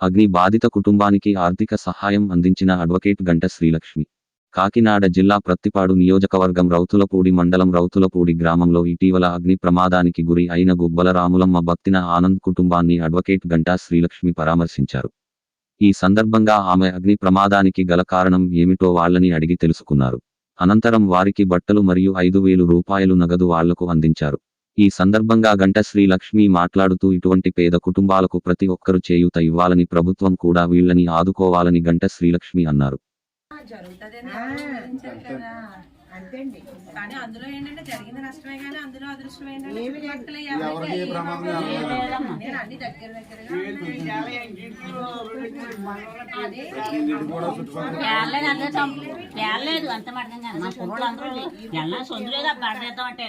అగ్ని బాధిత కుటుంబానికి ఆర్థిక సహాయం అందించిన అడ్వకేట్ గంట శ్రీలక్ష్మి. కాకినాడ జిల్లా ప్రత్తిపాడు నియోజకవర్గం రౌతులపూడి మండలం రౌతులపూడి గ్రామంలో ఇటీవల అగ్ని ప్రమాదానికి గురి అయిన గుబ్బల రాములమ్మ బత్తిన ఆనంద్ కుటుంబాన్ని అడ్వకేట్ గంటా శ్రీలక్ష్మి పరామర్శించారు. ఈ సందర్భంగా ఆమె అగ్ని ప్రమాదానికి గల కారణం ఏమిటో వాళ్ళని అడిగి తెలుసుకున్నారు. అనంతరం వారికి బట్టలు మరియు ఐదు వేలు రూపాయలు నగదు వాళ్ళకు అందించారు. ఈ సందర్భంగా గంట శ్రీలక్ష్మి మాట్లాడుతూ ఇటువంటి పేద కుటుంబాలకు ప్రతి ఒక్కరు చేయూత ఇవ్వాలని ప్రభుత్వం కూడా వీళ్ళని ఆదుకోవాలని గంట శ్రీలక్ష్మి అన్నారు. కానీ అందులో ఏంటంటే జరిగింది నష్టమే కానీ అందులో అదృష్టం ఏంటంటే. నేను అన్ని దగ్గర దగ్గరగా అంతే పడదేద్దాం అంటే.